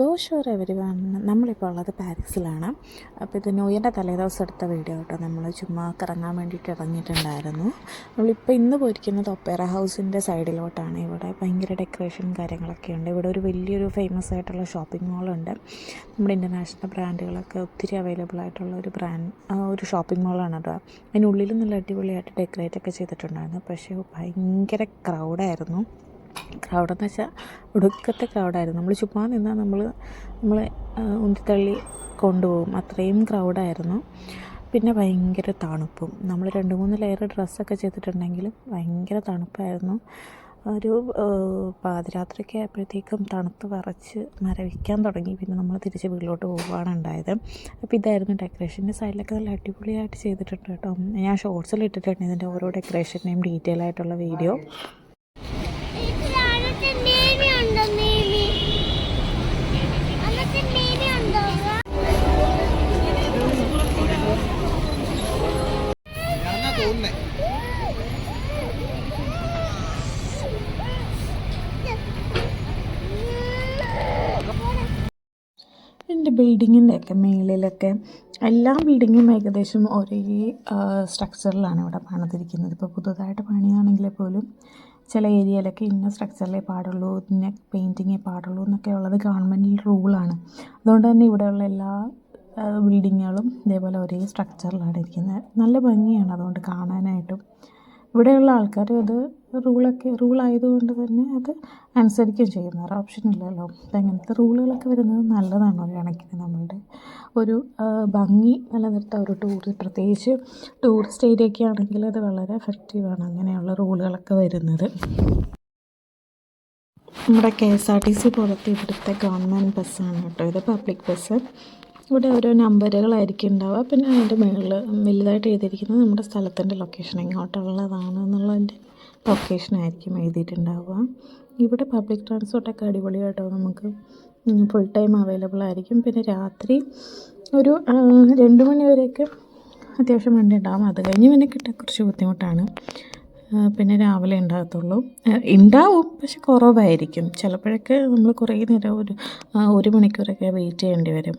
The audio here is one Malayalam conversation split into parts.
ബോഷോർ എവരി വൺ നമ്മളിപ്പോൾ ഉള്ളത് പാരീസിലാണ്. അപ്പോൾ ഇത് ന്യൂ ഇയറിന്റെ തലേദിവസം എടുത്ത വീഡിയോ കേട്ടോ. നമ്മൾ ചുമ്മാ കറങ്ങാൻ വേണ്ടിയിട്ട് ഇറങ്ങിയിട്ടുണ്ടായിരുന്നു. നമ്മളിപ്പോൾ ഇന്ന് പോയിരിക്കുന്നത് ഒപ്പേറ ഹൗസിന്റെ സൈഡിലോട്ടാണ്. ഇവിടെ ഭയങ്കര ഡെക്കറേഷൻ കാര്യങ്ങളൊക്കെ ഉണ്ട്. ഇവിടെ ഒരു വലിയൊരു ഫേമസ് ആയിട്ടുള്ള ഷോപ്പിംഗ് മോളുണ്ട് നമ്മുടെ ഇന്റർനാഷണൽ ബ്രാൻഡുകളൊക്കെ ഒത്തിരി അവൈലബിൾ ആയിട്ടുള്ള ഒരു ബ്രാൻഡ് ഒരു ഷോപ്പിംഗ് മോളാണ് അത് അതിനുള്ളിൽ നല്ല അടിപൊളിയായിട്ട് ഡെക്കറേറ്റ് ഒക്കെ ചെയ്തിട്ടുണ്ടായിരുന്നു. പക്ഷേ ഭയങ്കര ക്രൗഡായിരുന്നു ക്രൗഡെന്ന് വെച്ചാൽ ഒടുക്കത്തെ ക്രൗഡായിരുന്നു. നമ്മൾ ചുമ്മാ നിന്നാൽ നമ്മൾ നമ്മൾ ഉന്തിത്തള്ളി കൊണ്ടുപോകും. അത്രയും ക്രൗഡായിരുന്നു. പിന്നെ ഭയങ്കര തണുപ്പും. നമ്മൾ രണ്ട് മൂന്ന് ലെയർ ഡ്രസ്സൊക്കെ ചെയ്തിട്ടുണ്ടെങ്കിലും ഭയങ്കര തണുപ്പായിരുന്നു. ഒരു പാതിരാത്രിയൊക്കെ ആയപ്പോഴത്തേക്കും തണുത്ത് വിറച്ച് മരവിക്കാൻ തുടങ്ങി. പിന്നെ നമ്മൾ തിരിച്ച് വീട്ടിലോട്ട് പോവുകയാണ് ഉണ്ടായത്. അപ്പോൾ ഇതായിരുന്നു ഡെക്കറേഷന്റെ സൈഡിലൊക്കെ നല്ല അടിപൊളിയായിട്ട് ചെയ്തിട്ടുണ്ട് കേട്ടോ. ഞാൻ ഷോർട്സിൽ ഇട്ടിട്ടുണ്ട് ഇതിന്റെ ഓരോ ഡെക്കറേഷന്റെയും ഡീറ്റെയിൽ ആയിട്ടുള്ള വീഡിയോ. എന്റെ ബിൽഡിങ്ങിന്റെയൊക്കെ മേളിലൊക്കെ എല്ലാ ബിൽഡിങ്ങും ഏകദേശം ഒരേ സ്ട്രക്ചറിലാണ് ഇവിടെ പണിതിരിക്കുന്നത്. ഇപ്പോൾ പുതുതായിട്ട് പണിയാണെങ്കിൽ പോലും ചില ഏരിയയിലൊക്കെ ഇന്ന സ്ട്രക്ചറിലേ പാടുള്ളൂ ഇന്ന പെയിന്റിങ്ങേ പാടുള്ളൂ എന്നൊക്കെ ഉള്ളത് ഗവൺമെന്റിന്റെ റൂളാണ്. അതുകൊണ്ട് തന്നെ ഇവിടെയുള്ള എല്ലാ ബിൽഡിങ്ങുകളും ഇതേപോലെ ഒരേ സ്ട്രക്ചറിലാണ് ഇരിക്കുന്നത്. നല്ല ഭംഗിയാണ് അതുകൊണ്ട് കാണാനായിട്ടും. ഇവിടെയുള്ള ആൾക്കാർ അത് റൂളൊക്കെ റൂളായതുകൊണ്ട് തന്നെ അത് അനുസരിക്കുകയും ചെയ്യുന്നു. ഓപ്ഷൻ ഇല്ലല്ലോ. അപ്പം അങ്ങനത്തെ റൂളുകളൊക്കെ വരുന്നത് നല്ലതാണ് ഒരു കണക്കിന് നമ്മളുടെ ഒരു ഭംഗി നിലനിർത്താൻ ഒരു ടൂറിസ്റ്റ് പ്രത്യേകിച്ച് ടൂറിസ്റ്റ് ഏരിയ ഒക്കെ ആണെങ്കിൽ അത് വളരെ എഫക്റ്റീവാണ് അങ്ങനെയുള്ള റൂളുകളൊക്കെ വരുന്നത്. നമ്മുടെ K S R T C പോലത്തെ ഇവിടുത്തെ ഗവൺമെന്റ് ബസ്സാണ് കേട്ടോ. ഇത് പബ്ലിക് ബസ് ഇവിടെ ഓരോ നമ്പറുകളായിരിക്കും ഉണ്ടാവുക. പിന്നെ അതിന്റെ മുകളിൽ വലുതായിട്ട് എഴുതിയിരിക്കുന്നത് നമ്മുടെ സ്ഥലത്തിന്റെ ലൊക്കേഷൻ എങ്ങോട്ടുള്ളതാണ് എന്നുള്ളതിന്റെ ലൊക്കേഷനായിരിക്കും എഴുതിയിട്ടുണ്ടാവുക. ഇവിടെ പബ്ലിക് ട്രാൻസ്പോർട്ടൊക്കെ അടിപൊളിയായിട്ടോ നമുക്ക് ഫുൾ ടൈം അവൈലബിൾ ആയിരിക്കും. പിന്നെ രാത്രി ഒരു രണ്ട് മണി വരെയൊക്കെ അത്യാവശ്യം വണ്ടി ഉണ്ടാകും അത് കഴിഞ്ഞ് പിന്നെ കിട്ടാൻ കുറച്ച് ബുദ്ധിമുട്ടാണ്. പിന്നെ രാവിലെ ഉണ്ടാകത്തുള്ളൂ. ഉണ്ടാവും പക്ഷെ കുറവായിരിക്കും. ചിലപ്പോഴൊക്കെ നമ്മൾ കുറേ നേരം ഒരു ഒരു മണിക്കൂറൊക്കെ വെയിറ്റ് ചെയ്യേണ്ടി വരും.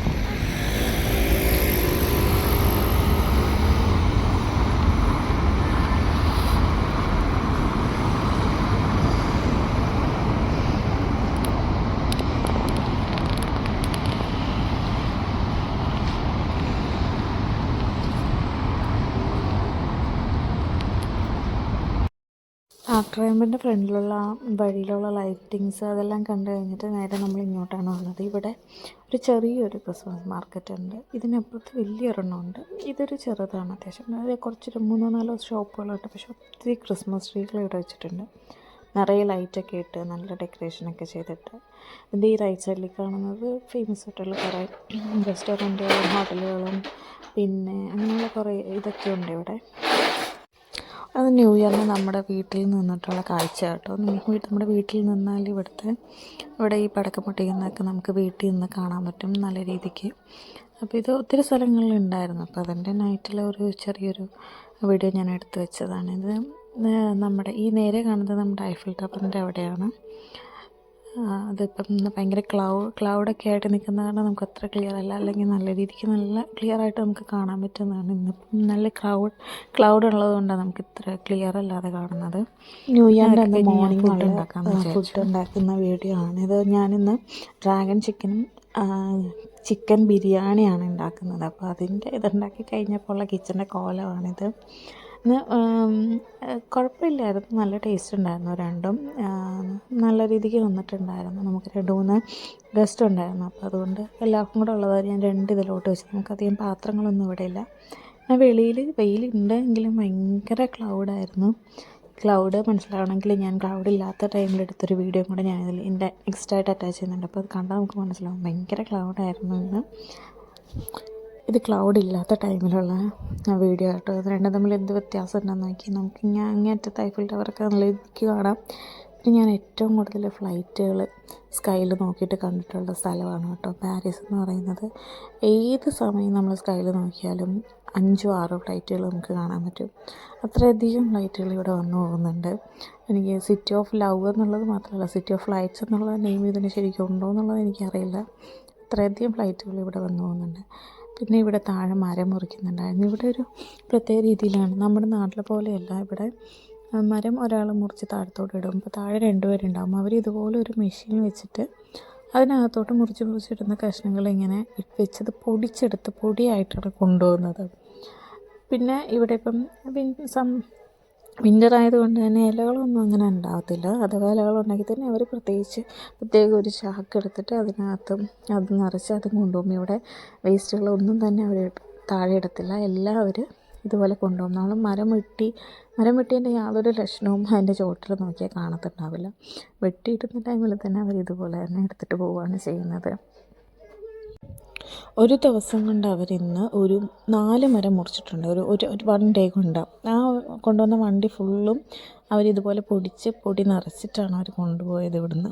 റേമ്പിന്റെ ഫ്രണ്ടിലുള്ള വഴിയിലുള്ള ലൈറ്റിങ്സ് അതെല്ലാം കണ്ടു കഴിഞ്ഞിട്ട് നേരെ നമ്മൾ ഇങ്ങോട്ടാണ് വന്നത്. ഇവിടെ ഒരു ചെറിയൊരു ക്രിസ്മസ് മാർക്കറ്റ് ഉണ്ട്. ഇതിനപ്പുറത്ത് വലിയൊരെണ്ണമുണ്ട് ഇതൊരു ചെറുതാണ് അത്യാവശ്യം. അത് കുറച്ചൊരു മൂന്നോ നാലോ ഷോപ്പുകളുണ്ട് പക്ഷെ ഒത്തിരി ക്രിസ്മസ് ട്രീകൾ ഇവിടെ വെച്ചിട്ടുണ്ട്. നിറയെ ലൈറ്റൊക്കെ ഇട്ട് നല്ല ഡെക്കറേഷനൊക്കെ ചെയ്തിട്ട്. ഇതിന്റെ ഈ റൈറ്റ് സൈഡിൽ കാണുന്നത് ഫേമസ് ആയിട്ടുള്ള കുറേ റെസ്റ്റോറന്റുകളും ഹോട്ടലുകളും പിന്നെ അങ്ങനെയുള്ള കുറേ ഇതൊക്കെ ഉണ്ട് ഇവിടെ. അത് ന്യൂ ഇയറിന് നമ്മുടെ വീട്ടിൽ നിന്നിട്ടുള്ള കാഴ്ച കേട്ടോ. നമ്മുടെ വീട്ടിൽ നിന്നാൽ ഇവിടുത്തെ ഇവിടെ ഈ പടക്കം പൊട്ടിക്കുന്നതൊക്കെ നമുക്ക് വീട്ടിൽ നിന്ന് കാണാൻ പറ്റും നല്ല രീതിക്ക്. അപ്പോൾ ഇത് ഒത്തിരി സ്ഥലങ്ങളിലുണ്ടായിരുന്നു അപ്പോൾ അതിന്റെ നൈറ്റിലെ ഒരു ചെറിയൊരു വീഡിയോ ഞാൻ എടുത്തു വെച്ചതാണ്. ഇത് നമ്മുടെ ഈ നേരെ കാണുന്നത് നമ്മുടെ ഐഫിൽ ടവറിന്റെ അവിടെയാണ്. അതിപ്പം ഭയങ്കര ക്ലൗ ക്ലൗഡൊക്കെ ആയിട്ട് നിൽക്കുന്ന കാരണം നമുക്ക് അത്ര ക്ലിയർ അല്ല. അല്ലെങ്കിൽ നല്ല രീതിക്ക് നല്ല ക്ലിയർ ആയിട്ട് നമുക്ക് കാണാൻ പറ്റുന്നതാണ്. ഇന്നിപ്പം നല്ല ക്ലൗഡ് ക്ലൗഡ് ഉള്ളത് കൊണ്ടാണ് നമുക്ക് ഇത്ര ക്ലിയർ അല്ലാതെ കാണുന്നത്. ന്യൂ ഇയർ മോർണിംഗ് ഫുഡ് ഉണ്ടാക്കാൻ ഫുഡ് ഉണ്ടാക്കുന്ന വീഡിയോ ആണ്. ഇത് ഞാനിന്ന് ഡ്രാഗൺ ചിക്കനും ചിക്കൻ ബിരിയാണിയാണ് ഉണ്ടാക്കുന്നത്. അപ്പോൾ അതിന്റെ ഇതുണ്ടാക്കി കഴിഞ്ഞപ്പോൾ ഉള്ള കിച്ചന്റെ കോലമാണിത്. കുഴപ്പമില്ലായിരുന്നു നല്ല ടേസ്റ്റ് ഉണ്ടായിരുന്നു രണ്ടും. നല്ല രീതിക്ക് വന്നിട്ടുണ്ടായിരുന്നു. നമുക്ക് രണ്ട് മൂന്ന് ഗസ്റ്റ് ഉണ്ടായിരുന്നു. അപ്പോൾ അതുകൊണ്ട് എല്ലാവർക്കും കൂടെ ഉള്ളത് ഞാൻ രണ്ട് ഇതിലോട്ട് വെച്ചു. നമുക്കധികം പാത്രങ്ങളൊന്നും ഇവിടെ ഇല്ല. ഞാൻ വെളിയിൽ വെയിലുണ്ട് എങ്കിലും ഭയങ്കര ക്ലൗഡായിരുന്നു ക്ലൗഡ് മനസ്സിലാവണമെങ്കിൽ ഞാൻ ക്ലൗഡ് ഇല്ലാത്ത ടൈമിൽ എടുത്തൊരു വീഡിയോ കൂടെ ഞാൻ ഇതിൽ എന്റെ നെക്സ്റ്റായിട്ട് അറ്റാച്ച് ചെയ്യുന്നുണ്ട്. അപ്പോൾ അത് കണ്ടാൽ നമുക്ക് മനസ്സിലാവും. ഭയങ്കര ക്ലൗഡായിരുന്നു ഇന്ന്. ഇത് ക്ലൗഡ് ഇല്ലാത്ത ടൈമിലുള്ള വീഡിയോ ആട്ടോ ഇത് രണ്ടും തമ്മിൽ എന്ത് വ്യത്യാസം ഉണ്ടെന്ന് നോക്കി നമുക്ക് ഇങ്ങനെ അങ്ങേറ്റത്തെ ഐഫിൽ ടവറൊക്കെ നല്ല രീതിക്ക് കാണാം. പിന്നെ ഞാൻ ഏറ്റവും കൂടുതൽ ഫ്ലൈറ്റുകൾ സ്കൈയിൽ നോക്കിയിട്ട് കണ്ടിട്ടുള്ള സ്ഥലമാണ് കേട്ടോ. പാരീസ് എന്ന് പറയുന്നത്. ഏത് സമയം നമ്മൾ സ്കൈയിൽ നോക്കിയാലും അഞ്ചോ ആറോ ഫ്ലൈറ്റുകൾ നമുക്ക് കാണാൻ പറ്റും. അത്രയധികം ഫ്ലൈറ്റുകൾ ഇവിടെ വന്നു പോകുന്നുണ്ട്. എനിക്ക് സിറ്റി ഓഫ് ലവ് എന്നുള്ളത് മാത്രമല്ല സിറ്റി ഓഫ് ഫ്ലൈറ്റ്സ് എന്നുള്ള നെയിം ഇതിന് ശരിക്കും ഉണ്ടോ എന്നുള്ളത് എനിക്കറിയില്ല. അത്രയധികം ഫ്ലൈറ്റുകൾ ഇവിടെ വന്നു പോകുന്നുണ്ട്. പിന്നെ ഇവിടെ താഴെ മരം മുറിക്കുന്നുണ്ടായിരുന്നു. ഇവിടെ ഒരു പ്രത്യേക രീതിയിലാണ്. നമ്മുടെ നാട്ടിലെ പോലെയല്ല. ഇവിടെ മരം ഒരാൾ മുറിച്ച് താഴത്തോട്ട് ഇടും. അപ്പോൾ താഴെ രണ്ടുപേരുണ്ടാകും അവർ ഇതുപോലെ ഒരു മെഷീൻ വെച്ചിട്ട് അതിനകത്തോട്ട് മുറിച്ച് മുറിച്ചിടുന്ന കഷ്ണങ്ങൾ ഇങ്ങനെ വെച്ചത് പൊടിച്ചെടുത്ത് പൊടിയായിട്ടാണ് കൊണ്ടുപോകുന്നത്. പിന്നെ ഇവിടെ ഇപ്പം സം വിന്റർ ആയതുകൊണ്ട് തന്നെ ഇലകളൊന്നും അങ്ങനെ ഉണ്ടാകത്തില്ല അഥവാ ഇലകളുണ്ടെങ്കിൽ തന്നെ അവർ പ്രത്യേകിച്ച് പ്രത്യേക ഒരു ചാക്ക് എടുത്തിട്ട് അതിനകത്ത് അത് നിറച്ച് അത് കൊണ്ടുപോകും. ഇവിടെ വേസ്റ്റുകളൊന്നും തന്നെ അവർ താഴെ ഇടത്തില്ല. എല്ലാം അവർ ഇതുപോലെ കൊണ്ടുപോകും. നമ്മൾ മരം വെട്ടി മരം വെട്ടിയതിന്റെ യാതൊരു ലക്ഷണവും അതിന്റെ ചുവട്ടിൽ നോക്കിയാൽ കാണത്തുണ്ടാവില്ല. വെട്ടിയിടുന്ന ടൈമിൽ തന്നെ അവർ ഇതുപോലെ തന്നെ എടുത്തിട്ട് പോവുകയാണ് ചെയ്യുന്നത്. ഒരു ദിവസം കൊണ്ട് അവരിന്ന് ഒരു നാല് മരം മുറിച്ചിട്ടുണ്ട്. ഒരു ഒരു വൺ ഡേ കൊണ്ട്. ആ കൊണ്ടുവന്ന വണ്ടി ഫുള്ളും അവരിതുപോലെ പൊടിച്ച് പൊടി നിറച്ചിട്ടാണ് അവർ കൊണ്ടുപോയത് ഇവിടുന്ന്.